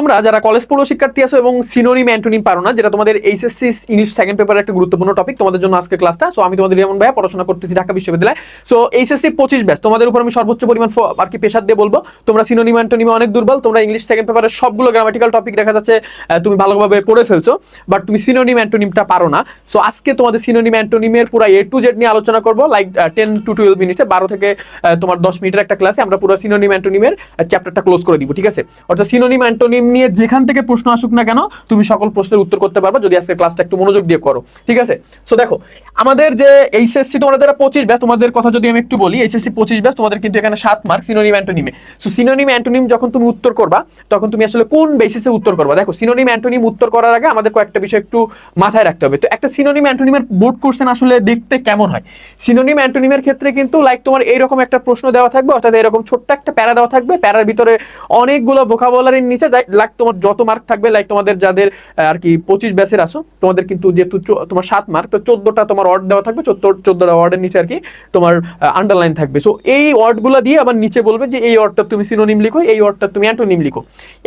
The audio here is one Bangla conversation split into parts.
তোমরা যারা কলেজ পড়ো শিক্ষার্থী আছো এবং সিনোনিম অ্যান্টোনিম পারো না, যেটা তোমাদের এইচএসসি ইংলিশ সেকেন্ড পেপারের একটা গুরুত্বপূর্ণ টপিক তোমাদের জন্য আজকে ক্লাসটা সো আমি তোমাদের রিয়ামন ভাইয়া পড়াশোনা করতেছি ঢাকা বিশ্ববিদ্যালয়। সো এইচএসসি পঁচিশ ব্যাস তোমাদের উপর আমি সর্বোচ্চ পরিমাণ আর কি পেশার দিয়ে বলব। তোমরা সিনোনিম অ্যান্টোনিমে অনেক দুর্বল, তোমরা ইংলিশ সেকেন্ড পেপারের সবগুলো গ্রামাটিক্যাল টপিক দেখা যাচ্ছে তুমি ভালোভাবে পড়ে ফেলছো। বাট তুমি সিনোনিম অ্যান্টোনিমটা পারো না। সো আজকে তোমাদের সিনোনিম অ্যান্টোনিমের পুরো এ টু জেড নিয়ে আলোচনা করব লাইক টেন টু টুয়েলভ মিনিটসে বারো থেকে তোমার দশ মিনিটের একটা ক্লাসে আমরা পুরো সিনোনিম অ্যান্টোনিমের চ্যাপ্টারটা ক্লোজ করে দিব, ঠিক আছে? অর্থাৎ সিনোনিম অ্যান্টোনিম নিয়ে যেখান থেকে প্রশ্ন আসুক না কেন, তুমি সকল প্রশ্নের উত্তর করতে পারবে। যদি আজকে ক্লাসটা একটু মনোযোগ দিয়ে করো, ঠিক আছে? সো দেখো, আমাদের যে এইচএসসি, তোমাদের যারা পঁচিশ ব্যাচ তোমাদের কথা যদি আমি একটু বলি, এইচএসসি পঁচিশ ব্যাচ তোমাদের কিন্তু এখানে সাত মার্ক সিনোনিম অ্যান্টোনিমে সো সিনোনিম অ্যান্টোনিম যখন তুমি উত্তর করবা, তখন তুমি আসলে কোন বেসিসে উত্তর করবা? দেখো সিনোনিম অ্যান্টোনিম উত্তর করার আগে আমাদের কয়েকটা বিষয় একটু মাথায় রাখতে হবে। তো, একটা সিনোনিম অ্যান্টোনিমের বোর্ড কোশ্চেন আসলে দেখতে কেমন হয়? সিনোনিম অ্যান্টোনিমের ক্ষেত্রে কিন্তু লাইক তোমার এইরকম একটা প্রশ্ন দেওয়া থাকবে, অর্থাৎ এরকম ছোট্ট একটা প্যারা দেওয়া থাকবে। প্যারার ভিতরে অনেকগুলো ভোকাবুলারির নিচে লাইক তোমার যত মার্ক থাকবে লাইক তোমাদের যাদের আর কি পঁচিশ ব্যাচের আসো তোমাদের কিন্তু যেহেতু তোমার সাত মার্ক তো চোদ্দটা তোমার ওয়ার্ড দেওয়া থাকবে, চোদ্দ, চোদ্দটা ওয়ার্ডের নিচে আর কি তোমার আন্ডারলাইন থাকবে। সো এই ওয়ার্ডগুলো দিয়ে আবার নিচে বলবে যে এই ওয়ার্ডটা তুমি সিনোনিম লিখো, এই ওয়ার্ডটা তুমি অ্যান্টোনিম লিখো।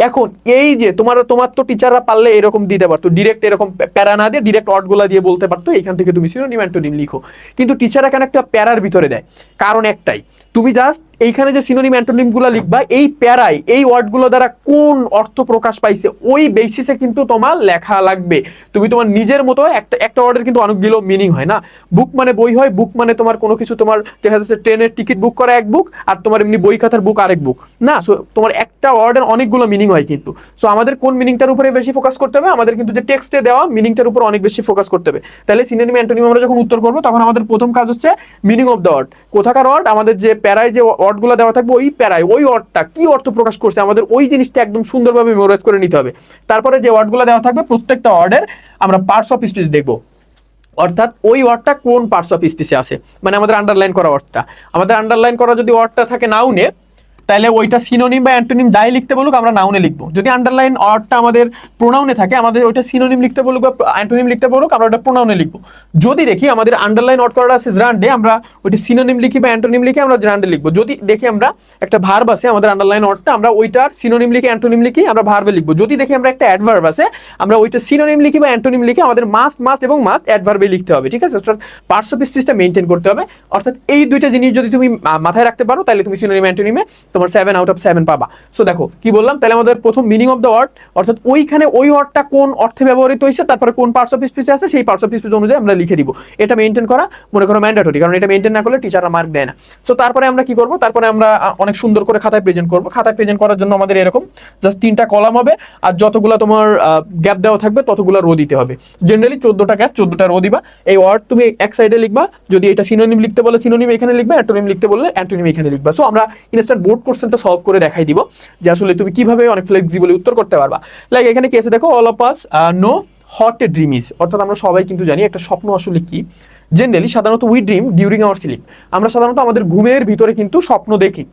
এখন এই যে তোমার তোমার তো টিচাররা পারলে এরকম দিতে পারতো ডিরেক্ট এরকম প্যারা না দিয়ে ডিরেক্ট ওয়ার্ডগুলো দিয়ে বলতে পারতো, এখান থেকে তুমি সিনোনিম অ্যান্টোনিম লিখো। কিন্তু টিচাররা কেন একটা প্যারার ভিতরে দেয়? কারণ একটাই, তুমি জাস্ট এইখানে যে সিনোনিম অ্যান্টোনিমগুলো লিখবা, এই প্যারায়, এই ওয়ার্ডগুলো দ্বারা কোন অর্থ প্রকাশ পাইছে, ওই বেসিসে কিন্তু তোমার লেখা লাগবে। তুমি তোমার নিজের মতো একটা একটা ওয়ার্ডের কিন্তু অনেকগুলো মিনিং হয় না। বুক মানে বই হয় বুক মানে তোমার কোনো কিছু, তোমার দেখা যাচ্ছে ট্রেনের টিকিট বুক করা এক বুক আর তোমার এমনি বই খাতার বুক আরেক বুক না সো তোমার একটা ওয়ার্ডের অনেকগুলো মিনিং হয় কিন্তু। সো আমাদের কোন মিনিংটার উপরে বেশি ফোকাস করতে হবে? আমাদের কিন্তু যে টেক্সটে দেওয়া মিনিংটার উপর অনেক বেশি ফোকাস করতে হবে। তাহলে সিনোনিম অ্যান্টোনিম আমরা যখন উত্তর করব, তখন আমাদের প্রথম কাজ হচ্ছে মিনিং অফ দ্য ওয়ার্ড কোথাকার ওয়ার্ড আমাদের যে প্যারায় যে ওয়ার্ডগুলো দেওয়া থাকবে, ওই প্যারায়, ওই ওয়ার্ডটা কি অর্থ প্রকাশ করছে? আমাদের ওই জিনিসটা একদম সুন্দরভাবে মেমোরাইজ করে নিতে হবে। তারপরে যে ওয়ার্ডগুলো দেওয়া থাকবে, প্রত্যেকটা ওয়ার্ডের আমরা পার্টস অফ স্পিচ দেখব। অর্থাৎ ওই ওয়ার্ডটা কোন পার্টস অফ স্পিচে আছে? মানে আমাদের আন্ডারলাইন করা ওয়ার্ডটা। আমাদের আন্ডারলাইন করা যদি ওয়ার্ডটা থাকে নাউনে তাহলে ওইটা সিনোনিম বা অ্যান্টোনিম যাই লিখতে বলুক, আমরা নাউনে লিখব। যদি আন্ডারলাইন অর্ডটা আমাদের প্রোনাউনে থাকে, আমাদের ওইটা সিনোনিম লিখতে বলুক বা অ্যান্টোনিম লিখতে বলুক, আমরা ওটা প্রোনাউনে লিখব। যদি দেখি আমাদের আন্ডারলাইন অর্ড করা আছে জান্ডে আমরা ওইটা সিনোনিম লিখি বা অ্যান্টোনিম লিখি, আমরা জান্ডে লিখব। যদি দেখি আমরা একটা ভার্ব আছে, আমাদের আন্ডারলাইন অর্ডটা আমরা ওইটার সিনোনিম লিখে অ্যান্টোনিম লিখি, আমরা ভার্বে লিখব। যদি দেখি আমরা একটা অ্যাডভার্ব আছে, আমরা ওইটা সিনোনিম লিখি বা অ্যান্টোনিম লিখি, আমাদের মাস্ট মাস্ট এবং মাস্ট অ্যাডভার্বে লিখতে হবে, ঠিক আছে? অর্থাৎ পার্টস অফ স্পিচটা মেনটেন করতে হবে। অর্থাৎ এই দুইটা জিনিস যদি তুমি মাথায় রাখতে পারো, তাহলে তুমি সিনোনিম অ্যান্টোনিমে তোমার সেভেন আউট অফ সেভেন পাবা। সো দেখো, কি বললাম? তাহলে আমাদের প্রথম মিনিং অফ দ্য ওয়ার্ড অর্থাৎ ওইখানে ওই ওয়ার্ডটা কোন অর্থে ব্যবহৃত হয়েছে, তারপরে কোন পার্টস অফ স্পিচে আছে, সেই পার্টস অফ স্পিচ অনুযায়ী আমরা লিখে দিব। এটা মেনটেন করা, মনে করো ম্যান্ডেটরি কারণ এটা মেনটেন না করলে টিচাররা মার্ক দেয় না। সো তারপরে আমরা কি করব? তারপরে আমরা অনেক সুন্দর করে খাতায় প্রেজেন্ট করব। খাতায় প্রেজেন্ট করার জন্য আমাদের এরকম জাস্ট তিনটা কলাম হবে, আর যতগুলো তোমার গ্যাপ দেওয়া থাকবে, ততগুলো রো দিতে হবে। জেনারেলি চোদ্দটা গ্যাপ চোদ্দটা রো দিবা। এই ওয়ার্ড তুমি এক সাইডে লিখবা, যদি এটা সিনোনিম লিখতে বলে সিনোনিম এখানে লিখবা অ্যান্টোনিম লিখতে বললে অ্যান্টোনিম এখানে লিখবা। সো আমরা ইনস্ট্যান্ট বোর্ড কোশ্চেনটা সলভ করে দেখাই দিব যে আসলে তুমি কীভাবে অনেক ফ্লেক্সিবলি উত্তর করতে পারবা। লাইক এখানে কি আছে? দেখো all of us know what a dream is অর্থাৎ আমরা সবাই কিন্তু জানি একটা স্বপ্ন আসলে কি। জেনারেলি সাধারণত we dream during our sleep আমরা সাধারণত আমাদের ঘুমের ভিতরে কিন্তু স্বপ্ন দেখি।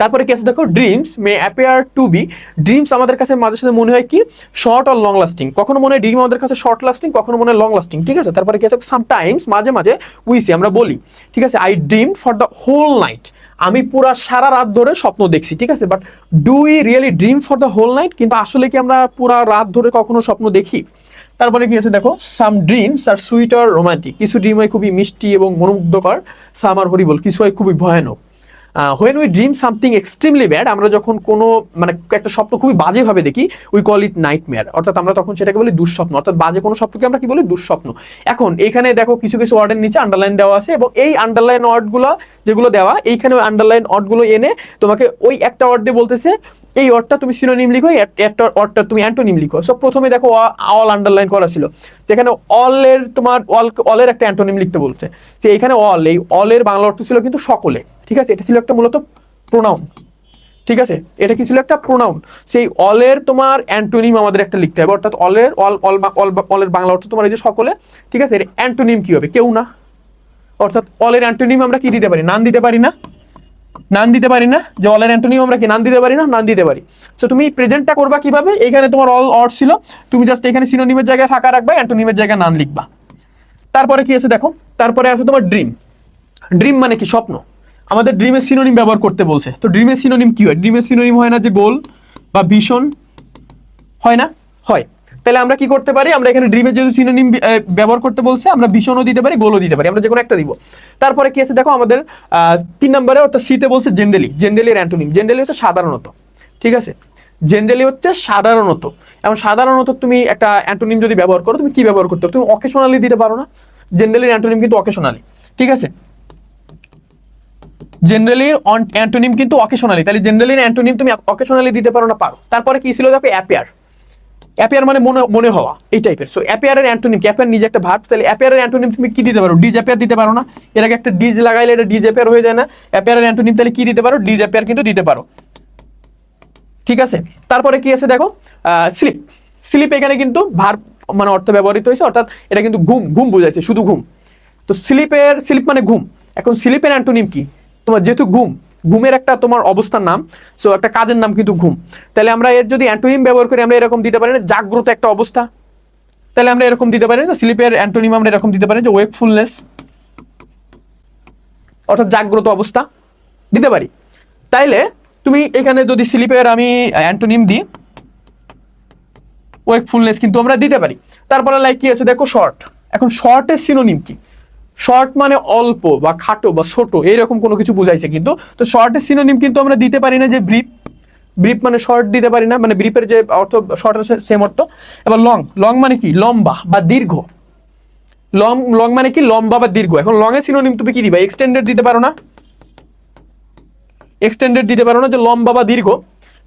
তারপরে কি আছে? দেখো dreams may appear to be dreams আমাদের কাছে মাঝে সাথে মনে হয় কি? শর্ট আর লং লাস্টিং কখনো মনে হয় ড্রিম আমাদের কাছে শর্ট লাস্টিং কখনো মনে হয় লং লাস্টিং ঠিক আছে? তারপরে কি আছে? সামটাইমস মাঝে মাঝে উইসি আমরা বলি। ঠিক আছে? I dream for the whole night আমি পুরা সারা রাত ধরে স্বপ্ন দেখছি, ঠিক আছে? But do I really dream for the whole night কিন্তু আসলে কি আমরা পুরা রাত ধরে কখনো স্বপ্ন দেখি? তারপরে কি আছে দেখো? সাম ড্রিমস আর সুইট আর রোমান্টিক কিছু ড্রিম হয় খুবই মিষ্টি এবং মনোমুগ্ধকর সাম আর হরিবল কিছু হয় খুবই ভয়ানক। When we dream something extremely bad আমরা যখন কোনো মানে একটা স্বপ্ন খুবই বাজেভাবে দেখি we call it nightmare অর্থাৎ আমরা তখন সেটাকে বলি দুঃস্বপ্ন। অর্থাৎ বাজে কোনো স্বপ্নকে আমরা কি বলি? দুঃস্বপ্ন। এখন, এখানে দেখো কিছু কিছু ওয়ার্ডের নিচে আন্ডারলাইন দেওয়া আছে এবং এই আন্ডারলাইন ওয়ার্ডগুলো যেগুলো দেওয়া, এইখানে আন্ডারলাইন ওয়ার্ডগুলো এনে তোমাকে ওই একটা ওয়ার্ড দিয়ে বলতেছে এই ওয়ার্ডটা তুমি সিনোনিম লিখো একটা ওয়ার্ডটা তুমি অ্যান্টোনিম লিখো। সব প্রথমে দেখো অল আন্ডারলাইন করা ছিল। যেখানে অলের তোমার অল অলের একটা অ্যান্টোনিম লিখতে বলছে। সে এখানে অল এই অলের বাংলা অর্থ ছিল কিন্তু সকলে। ঠিক আছে? এটা ছিল একটা মূলত প্রোনাউন ঠিক আছে? এটা কি ছিল একটা প্রোনাউন সেই অলের তোমার অ্যান্টোনিম আমাদের একটা লিখতে হবে। অর্থাৎ অলের অল অল অল অলের বাংলা অর্থ তোমার এই যে সকলে, ঠিক আছে? এর অ্যান্টোনিম কি হবে? কেউ না। অর্থাৎ অলের অ্যান্টোনিম আমরা কি দিতে পারি? নান দিতে পারি না। নান দিতে পারি না, যে অলের অ্যান্টোনিম আমরা কি নান দিতে পারি না? নান দিতে পারি। তো তুমি প্রেজেন্টটা করবা কীভাবে? এখানে তোমার অল অর্ড ছিল। তুমি জাস্ট এখানে সিনোনিমের জায়গায় ফাঁকা রাখবা অ্যান্টোনিমের জায়গায় নান লিখবা। তারপরে কি আছে দেখো? তারপরে আছে তোমার ড্রিম ড্রিম মানে কি? স্বপ্ন। আমাদের ড্রিমের সিনোনিম ব্যবহার করতে বলছে। তো ড্রিমের সিনোনিম কি হয়? ড্রিমের সিনোনিম হয় না যে গোল বা ভীষণ হয় না? হয়। তাহলে আমরা কি করতে পারি? আমরা এখানে ড্রিমের যেহেতু সিনোনিম ব্যবহার করতে বলছে, আমরা ভীষণও দিতে পারি, গোলও দিতে পারি। আমরা যে কোনো একটা দিব। তারপরে কি আছে? দেখো আমাদের তিন নম্বরে অর্থাৎ সিতে বলছে জেনারেলি জেনারেলির অ্যান্টোনিম জেনারেলি হচ্ছে সাধারণত। ঠিক আছে? জেনারেলি হচ্ছে সাধারণত। এবং সাধারণত তুমি একটা অ্যান্টোনিম যদি ব্যবহার করো, তুমি কি ব্যবহার করতে পারো? তুমি অকেশনালি দিতে পারো না। জেনারেলির অ্যান্টোনিম কিন্তু অকেশনালি ঠিক আছে? জেনারেলির অ্যান্টোনিম কিন্তু অকেশনালি তাহলে জেনারেলির অ্যান্টোনিম তুমি অকেশনালি দিতে পারো না, পারো। তারপরে কি ছিল? দেখো অ্যাপিয়ার অ্যাপিয়ার মানে মনে মনে হওয়া, এই টাইপের সো অ্যাপিয়ারের অ্যান্টোনিম কি অ্যাপিয়ার নিজে একটা ভার্ব তাহলে অ্যাপিয়ারের অ্যান্টোনিম তুমি কি দিতে পারো? ডিজ অ্যাপিয়ার দিতে পারো না। এর আগে একটা ডিজ লাগাইলে এটা ডিজ অ্যাপিয়ার হয়ে যায় না। অ্যাপিয়ারের অ্যান্টোনিম তাহলে কি দিতে পারো? ডিজ অ্যাপিয়ার কিন্তু দিতে পারো। ঠিক আছে? তারপরে কি আছে দেখো? স্লিপ স্লিপ এখানে কিন্তু ভার্ব মানে অর্থ ব্যবহৃত হয়েছে, অর্থাৎ এটা কিন্তু ঘুম ঘুম বোঝাইছে, শুধু ঘুম। তো স্লিপের স্লিপ মানে ঘুম। এখন স্লিপের অ্যান্টোনিম কি? তোমার যেহেতু ঘুম ঘুমের একটা তোমার অবস্থার নাম সো একটা কাজের নাম কিন্তু ঘুম। তাহলে আমরা এর যদি অ্যান্টোনিম ব্যবহার করি, আমরা এরকম দিতে পারি না, জাগ্রত একটা অবস্থা। তাহলে আমরা এরকম দিতে পারি না, স্লিপের অ্যান্টোনিম আমরা এরকম দিতে পারি যে ওয়েকফুলনেস অর্থাৎ জাগ্রত অবস্থা দিতে পারি। তাইলে তুমি এখানে যদি স্লিপের আমি অ্যান্টোনিম দিই ওয়েকফুলনেস কিন্তু আমরা দিতে পারি। তারপরে লাইক কি আছে? দেখো শর্ট এখন শর্টের সিনোনিম কি? শর্ট মানে অল্প বা খাটো বা ছোট, এইরকম কোনো কিছু বুঝাইছে কিন্তু। তো শর্টের সিনোনিম কিন্তু আমরা দিতে পারি না যে ব্রিফ ব্রিফ মানে শর্ট দিতে পারি না মানে ব্রিফের যে অর্থ শর্টের সেম অর্থ। এবার লং লং মানে কি? লম্বা বা দীর্ঘ। লং লং মানে কি? লম্বা বা দীর্ঘ। এখন লং এর সিনোনিম তুমি কি দিবা? এক্সটেন্ডেড দিতে পারো না। এক্সটেন্ডেড দিতে পারো না যে লম্বা বা দীর্ঘ।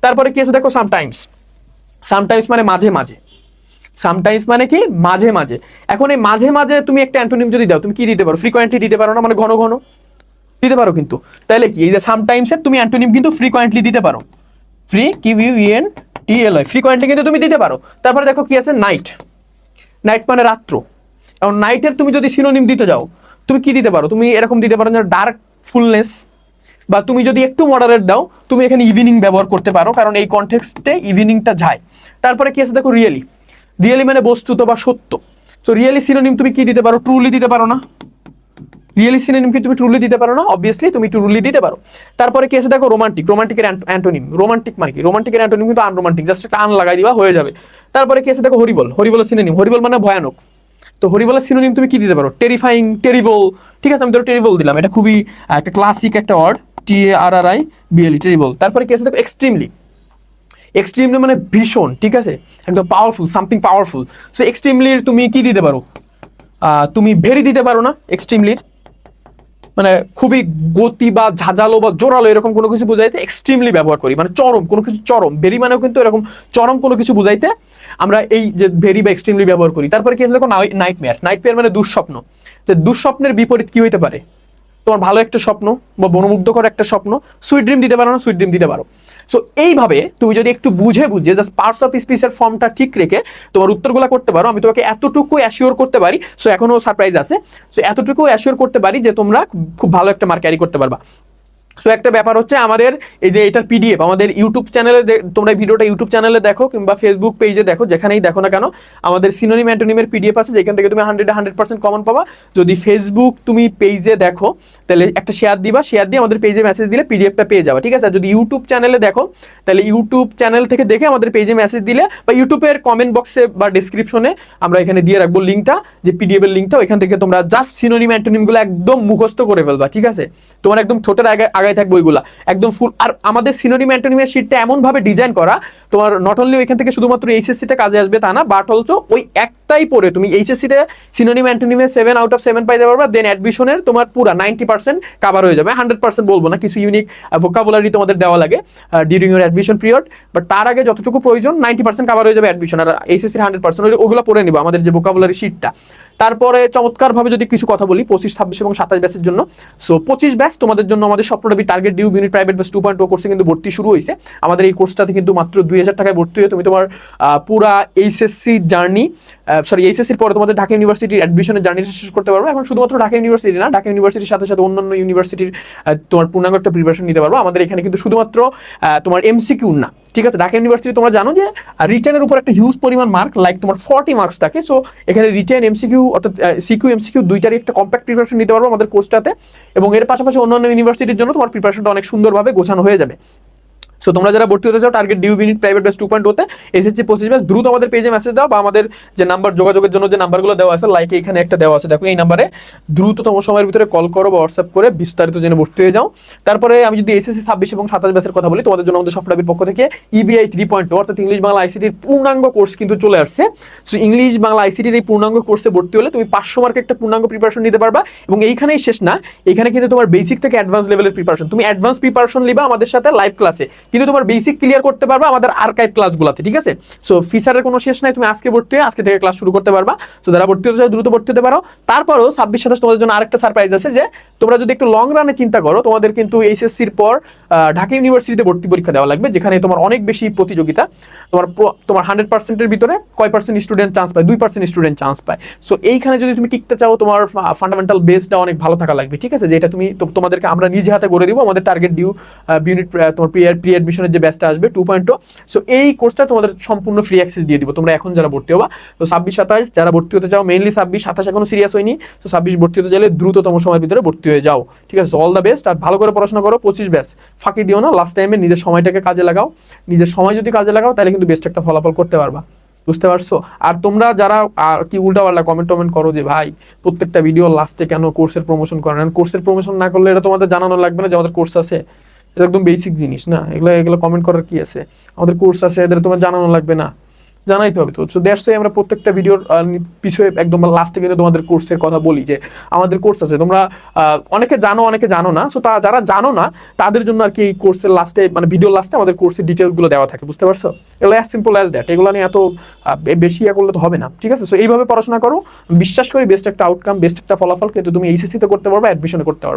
তারপরে কি আছে? দেখো সামটাইমস সামটাইমস মানে মাঝে মাঝে। সামটাইমস মানে কি? মাঝে মাঝে। এখন এই মাঝে মাঝে তুমি একটা অ্যান্টোনিম যদি দাও, তুমি কি দিতে পারো? ফ্রিকোয়েন্টলি দিতে পারো না মানে ঘন ঘন? দিতে পারো কিন্তু। তাহলে কি? এই যে সামটাইমসের তুমি অ্যান্টোনিম কিন্তু ফ্রিকোয়েন্টলি দিতে পারো। Free Q U E N T L I frequently কিন্তু তুমি দিতে পারো। তারপরে দেখো কি আছে? নাইট নাইট মানে রাত্র। এবং নাইটের তুমি যদি সিনোনিম দিতে যাও, তুমি কি দিতে পারো? তুমি এরকম দিতে পারো ডার্ক ফুলনেস বা তুমি যদি একটু মডারেট দাও, তুমি এখানে ইভিনিং ব্যবহার করতে পারো। কারণ এই কনটেক্সটে ইভিনিংটা যায়। তারপরে কি আছে? দেখো রিয়েলি রিয়েলি মানে বস্তুত বা সত্য। তো রিয়েলি সিনোনিম তুমি কি দিতে পারো? ট্রুলি দিতে পারো না? রিয়েলি সিনোনিম কি তুমি ট্রুলি দিতে পারো না? অবভিয়াসলি তুমি ট্রুলি দিতে পারো। তারপরে কি আছে? দেখো রোমান্টিক রোমান্টিকের অ্যান্টোনিম রোমান্টিক মানে কি? রোমান্টিকের অ্যান্টোনিম কিন্তু আনরোমান্টিক জাস্ট একটা আন লাগাই দিবা, হয়ে যাবে। তারপরে কি আছে? দেখো হরিবল হরিবল সিনোনিম হরিবল মানে ভয়ানক। তো হরিবলের সিনোনিম তুমি কি দিতে পারো? টেরিফাইং টেরিবল ঠিক আছে, আমি ধরো টেরিবল দিলাম। এটা খুবই একটা ক্লাসিক একটা word T R R I B L E terrible তারপরে কি আছে? দেখো এক্সট্রিমলি এক্সট্রিমলি মানে ভীষণ, ঠিক আছে? একদম পাওয়ারফুল সামথিং পাওয়ারফুল সো এক্সট্রিমলির তুমি কি দিতে পারো? তুমি ভেরি দিতে পারো না এক্সট্রিমলির মানে খুবই গতি বা ঝাঁঝালো বা জোরালো এরকম কোনো কিছু বুঝাইতে এক্সট্রিমলি ব্যবহার করি। মানে চরম, কোনো কিছু চরম। ভেরি মানেও কিন্তু এরকম চরম কোনো কিছু বুঝাইতে আমরা এই যে ভেরি বা এক্সট্রিমলি ব্যবহার করি। তারপরে কি আছে দেখো নাইট মেয়ার নাইট মেয়ার মানে দুঃস্বপ্ন। যে দুঃস্বপ্নের বিপরীত কি হইতে পারে? তোমার ভালো একটা স্বপ্ন বা মনোমুগ্ধকর একটা স্বপ্ন সুইট ড্রিম দিতে পারো না সুইট ড্রিম দিতে পারো। সো এইভাবে তুমি যদি একটু বুঝে বুঝে জাস্ট পার্টস অফ স্পিচের ফর্মটা ঠিক রেখে তোমার উত্তরগুলো করতে পারো, আমি তোমাকে এতটুকু অ্যাসিওর করতে পারি সো এখনও সারপ্রাইজ আছে সো এতটুকু অ্যাসিওর করতে পারি যে তোমরা খুব ভালো একটা মার্ক ক্যারি করতে পারবা। সো একটা ব্যাপার হচ্ছে আমাদের এই যে এটার পিডিএফ আমাদের ইউটিউব চ্যানেলে তোমরা ভিডিওটা ইউটিউব চ্যানেলে দেখো কিংবা ফেসবুক পেজে দেখো, যেখানেই দেখো না কেন, আমাদের সিনোনিম অ্যান্টোনিমের পিডিএফ আছে, যেখান থেকে তুমি হান্ড্রেড হান্ড্রেড পার্সেন্ট কমন পাবা। যদি ফেসবুক তুমি পেজে দেখো, তাহলে একটা শেয়ার দিবা শেয়ার দিয়ে আমাদের পেজে মেসেজ দিলে পিডিএফটা পেয়ে যাবে, ঠিক আছে? যদি ইউটিউব চ্যানেলে দেখো, তাহলে ইউটিউব চ্যানেল থেকে দেখে আমাদের পেজে মেসেজ দিলে, বা ইউটিউবের কমেন্ট বক্সে বা ডিসক্রিপশনে আমরা এখানে দিয়ে রাখব লিঙ্কটা যে পিডিএফ এর লিঙ্কটা ওইখান থেকে তোমরা জাস্ট সিনোনিম অ্যান্টোনিমগুলো একদম মুখস্থ করে ফেলবা, ঠিক আছে? তোমার একদম ছোটের আগে আগায় থাকবে ওইগুলা। একদম ফুল আর আমাদের সিনোনিম অ্যান্টোনিমের শিটটা এমন ভাবে ডিজাইন করা, তোমার নট অনলি ওইখান থেকে শুধুমাত্র এইচএসসিতে কাজে আসবে তা না বাট অলসো ওই একটাই পড়ে তুমি এইচএসসিতে সিনোনিম অ্যান্টোনিমে সেভেন আউট অফ সেভেন পাইতে পারবা দেন অ্যাডমিশনের তোমার পুরা নাইনটি পার্সেন্ট কাভার হয়ে যাবে। হান্ড্রেড পার্সেন্ট বলব না, কিছু ইউনিক ভোকাবুলারি তোমাদের দেওয়া লাগে during your admission period but তার আগে যতটুকু প্রয়োজন নাইনটি পার্সেন্ট কাভার হয়ে যাবে অ্যাডমিশন আর এইচএসসির হান্ড্রেড পার্সেন্ট ওগুলো পড়ে নিবো, আমাদের যে ভোকাবুলারি শিটটা তারপরে চমৎকারভাবে যদি কিছু কথা বলি, পঁচিশ, ছাব্বিশ এবং সাতাশ ব্যাচের জন্য। সো পঁচিশ ব্যাচ তোমাদের জন্য আমাদের Swapnorobi target DU unit private batch two point O কোর্সে কিন্তু ভর্তি শুরু হয়েছে। আমাদের এই কোর্সটাতে কিন্তু মাত্র দুই হাজার টাকায় ভর্তি হয়ে তুমি তোমার পুরা এইচএসসি জার্নি সরি এইচএসসির পরে তোমাদের ঢাকা ইউনিভার্সিটির অ্যাডমিশনের জার্নিটা শেষ করতে পারব। এখন শুধুমাত্র ঢাকা ইউনিভার্সিটি না, ঢাকা ইউনিভার্সিটির সাথে সাথে অন্যান্য ইউনিভার্সিটির তোমার পূর্ণাঙ্গ একটা প্রিপারেশন নিতে পারব। আমাদের এখানে কিন্তু শুধুমাত্র তোমার এমসিকিউ না ঠিক আছে, ঢাকা ইউনিভার্সিটি তোমরা জানো যে রিটার্নের উপর একটা হিউজ পরিমাণ মার্ক লাইক তোমার ফর্টি মার্কস থাকে। সো এখানে রিটার্ন এমসিকিউ অর্থাৎ সিকিউ এমসিকিউ দুইটারই একটা কম্প্যাক্ট প্রিপারেশন নিতে পারব আমাদের কোর্সটাতে এবং এর পাশাপাশি অন্যান্য ইউনিভার্সিটির জন্য তোমার প্রিপারেশনটা অনেক সুন্দরভাবে গোছানো হয়ে যাবে। সো তোমরা যারা ভর্তি হতে চাও target DU unit private batch two point হতে এসএসসি পঁচিশ দ্রুত আমাদের পেজে মেসেজ দাও বা আমাদের যে নাম্বার যোগাযোগের জন্য যে নাম্বারগুলো দেওয়া আছে লাইক এখানে একটা দেওয়া আছে। দেখো, এই নাম্বারে দ্রুততম সময়ের ভিতরে কল করো বা হোয়াটসঅ্যাপ করে বিস্তারিত জেনে ভর্তি হয়ে যাও। তারপরে আমি যদি এসএসসি ছাব্বিশ এবং সাতাশ ব্যাচের কথা বলি, তোমাদের জন্য আমাদের সফটওয়্যারের পক্ষ থেকে ইবিআই থ্রি পয়েন্ট অর্থাৎ ইংলিশ বাংলা আইসিটির পূর্ণাঙ্গ কোর্স কিন্তু চলে আসছে। সো ইংলিশ বাংলা আইসিটির এই পূর্ণাঙ্গ কোর্সে ভর্তি হলে তুমি পাঁচশো মার্কের একটা পূর্ণাঙ্গ প্রিপারেশন নিতে পারবা এবং এইখানেই শেষ না, এখানে কিন্তু তোমার বেসিক থেকে অ্যাডভান্স লেভেলের প্রিপারেশন তুমি অ্যাডভান্স প্রিপারেশন নিবা আমাদের সাথে লাইভ ক্লাসে কিন্তু তোমার বেসিক ক্লিয়ার করতে পারবা আমাদের আর্কাইভ ক্লাসগুলোতে ঠিক আছে? সো ফিচারের কোনো শেষ নাই, তুমি আজকে ভর্তি আজকে থেকে ক্লাস শুরু করতে পারবা। তো যারা ভর্তি হতে চাও, দ্রুত ভর্তি হতে পারো। তারপরও ছাব্বিশ সাতাশ তোমাদের জন্য আরেকটা সারপ্রাইজ আছে যে, তোমরা যদি একটু লং রানে চিন্তা করো, তোমাদের কিন্তু এইচএসসির পর ঢাকা ইউনিভার্সিটিতে ভর্তি পরীক্ষা দেওয়া লাগবে, যেখানে তোমার অনেক বেশি প্রতিযোগিতা। তোমার তোমার হান্ড্রেড পার্সেন্টের ভিতরে কয় পার্সেন্ট স্টুডেন্ট চান্স পায়, দুই পার্সেন্ট স্টুডেন্ট চান্স পায়। সো এইখানে যদি তুমি টিকতে চাও, তোমার ফান্ডামেন্টাল বেসটা অনেক ভালো থাকা লাগবে, ঠিক আছে? যেটা তুমি তোমাদেরকে আমরা নিজে হাতে করে দিব, আমাদের টার্গেট ডিউ ইউনিট তোমার প্রি প্রি অ্যাডমিশনের যে ব্যাচটা আসবে টু পয়েন্ট সো এই কোর্সটা তোমাদের সম্পূর্ণ ফ্রি অ্যাক্সেস দিয়ে দিব। তোমরা এখন যারা ভর্তি হবা, তো ছাব্বিশ, সাতাশ, যারা ভর্তি হতে চাও মেইনলি ছাব্বিশ, সাতাশ এখনও সিরিয়াস হয়নি। তো ছাব্বিশ ভর্তি হতে চাইলে দ্রুততম সময়ের ভিতরে ভর্তি হয়ে যাও। ঠিক আছে? অল দ্য বেস্ট আর ভালো করে পড়াশোনা করো, পঁচিশ ব্যাচ ফাঁকি দিও না। লাস্ট টাইমে নিজের সময়টাকে কাজে লাগাও। নিজের সময় যদি কাজে লাগাও, তাহলে কিন্তু বেস্ট একটা ফলাফল করতে পারবা। বুঝতে পারছ? আর তোমরা যারা, আর কি উল্টা পাল্টা কমেন্ট টমেন্ট করো যে, ভাই, প্রত্যেকটা ভিডিও লাস্টে কেন কোর্সের প্রমোশন করেন কোর্সের প্রমোশন না করলে এটা তোমাদের জানানো লাগবে না যে, আমাদের কোর্স আছে। এটা একদম বেসিক জিনিস, না? এগুলো এগুলো কমেন্ট করার কি আছে? আমাদের কোর্স আছে, এদের তোমার জানানো লাগবে, না? জানাইতে হবে তো। সো দ্যাটস আমরা প্রত্যেকটা ভিডিওর পিছনে একদম লাস্টে কিন্তু তোমাদের কোর্সের কথা বলি যে, আমাদের কোর্স আছে। তোমরা অনেকে জানো অনেকে জানো না। সো তা, যারা জানো না, তাদের জন্য আর কি এই কোর্সের লাস্টে মানে ভিডিওর লাস্টে আমাদের কোর্সের ডিটেলসগুলো দেওয়া থাকে। বুঝতে পারছ? এগুলো অ্যাজ সিম্পল অ্যাজ দ্যাট এগুলো নিয়ে এত বেশি ইয়ে করলে তো হবে না। ঠিক আছে? সো এইভাবে পড়াশোনা করো। বিশ্বাস করি বেস্ট একটা আউটকাম বেস্ট একটা ফলাফল কিন্তু তুমি এইচএসসিতে করতে পারবা অ্যাডমিশনে করতে পারবা।